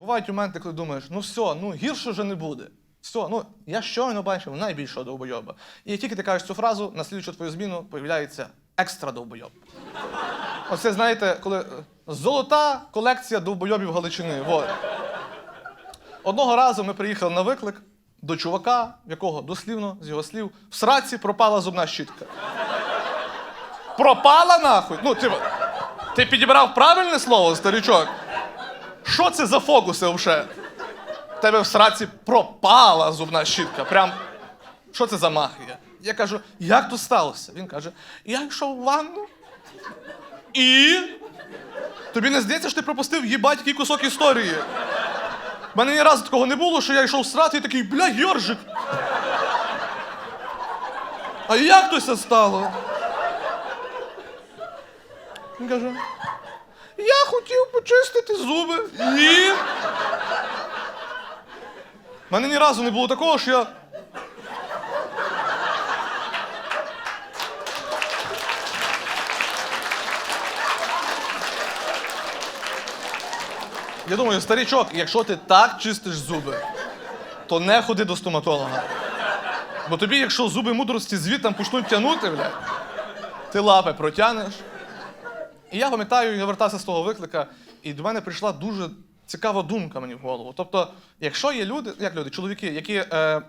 Бувають моменти, коли думаєш, ну все, ну гірше вже не буде. Все, ну я щойно бачив найбільшого довбойоба. І як тільки ти кажеш цю фразу, на слідчу твою зміну появляється екстра довбойоб. Оце, знаєте, коли е, золота колекція довбойобів Галичини. Вот. Одного разу ми приїхали на виклик до чувака, в якого дослівно, з його слів, в сраці пропала зубна щітка. Пропала нахуй? Ну, ти, ти підібрав правильне слово, старичок? Що це за фокуси взагалі? В тебе в сраці пропала зубна щітка. Прям. Що це за магія? Я кажу, як то сталося? Він каже: я йшов в ванну. І. Тобі не здається, що ти пропустив їбать який кусок історії. У мене ні разу такого не було, що я йшов срати і такий, бля, Йоржик. А як то це стало? Він каже, я хотів почистити зуби. Ні. У мене ні разу не було такого, що я. Я думаю, старичок, якщо ти так чистиш зуби, то не ходи до стоматолога. Бо тобі, якщо зуби мудрості звідтам почнуть тягнути, бля, ти лапи протягнеш. І я пам'ятаю, я вертався з того виклика, і до мене прийшла дуже цікава думка мені в голову. Тобто, якщо є люди, як люди, чоловіки, які е,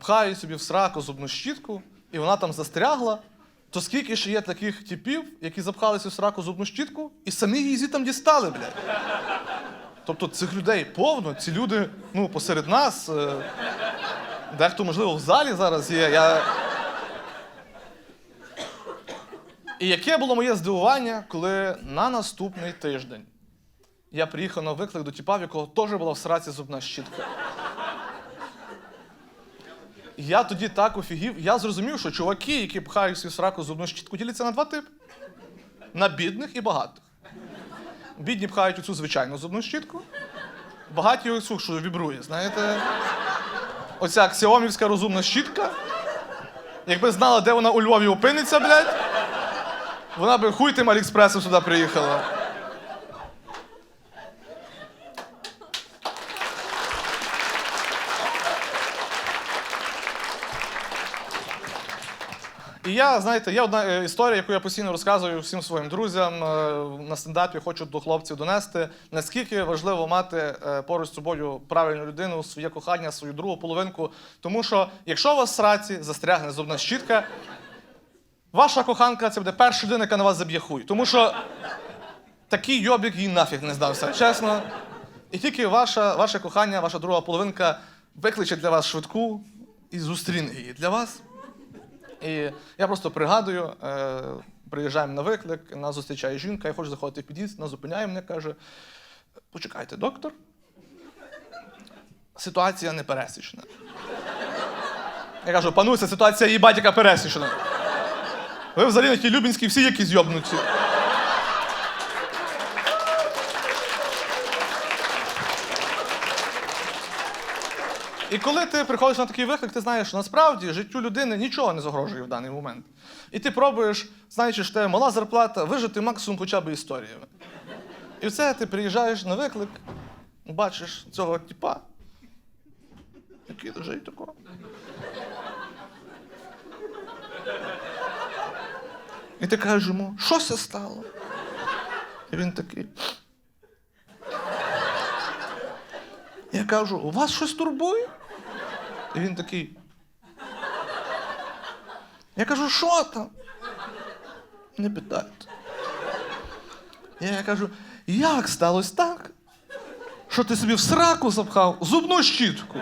пхають собі в сраку зубну щітку, і вона там застрягла, то скільки ще є таких типів, які запхалися в сраку зубну щітку, і самі її звідтам дістали, блядь. Тобто цих людей повно, ці люди ну, посеред нас. Е, дехто, можливо, в залі зараз є. Я... І яке було моє здивування, коли на наступний тиждень я приїхав на виклик до тіпа, в якого теж була в сраці зубна щітка. Я тоді так офігів, я зрозумів, що чуваки, які пхають свою сраку зубну щітку, діляться на два типи: на бідних і багатих. Бідні пхають оцю звичайну зубну щітку, багаті оцю, що вібрує, знаєте. Оця аксіомівська розумна щітка. Якби знала, де вона у Львові опиниться, блядь, вона би хуй тим Аліекспресом сюди приїхала. І я, знаєте, є одна е, історія, яку я постійно розказую всім своїм друзям е, на стендапі. Хочу до хлопців донести, наскільки важливо мати е, поруч з собою правильну людину, своє кохання, свою другу половинку. Тому що якщо у вас в сраці застрягне зубна щітка, ваша коханка це буде перша людина, яка на вас заб'є хуй. Тому що такий йобік їй нафіг не здався, чесно. І тільки ваша, ваше кохання, ваша друга половинка викличе для вас швидку і зустріне її для вас. І я просто пригадую, е, приїжджаємо на виклик, нас зустрічає жінка, я хочу заходити в під'їзд, нас зупиняє мене, каже: почекайте, доктор. Ситуація непересічна. Я кажу, пану, це ситуація їбать, яка пересічна. Ви взагалі на тій Любінській всі якісь йобнуті. І коли ти приходиш на такий виклик, ти знаєш, що насправді життю людини нічого не загрожує в даний момент. І ти пробуєш, знаючи, що в тебе мала зарплата, вижити максимум хоча б історіями. І все, ти приїжджаєш на виклик, бачиш цього типа, який лежить такого. І ти кажеш йому, що це стало? І він такий. Я кажу, у вас щось турбує? І він такий. Я кажу, що там? Не питайте. Я кажу, як сталося так, що ти собі в сраку запхав зубну щітку?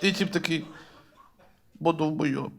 І тип такий, бо довбойоб.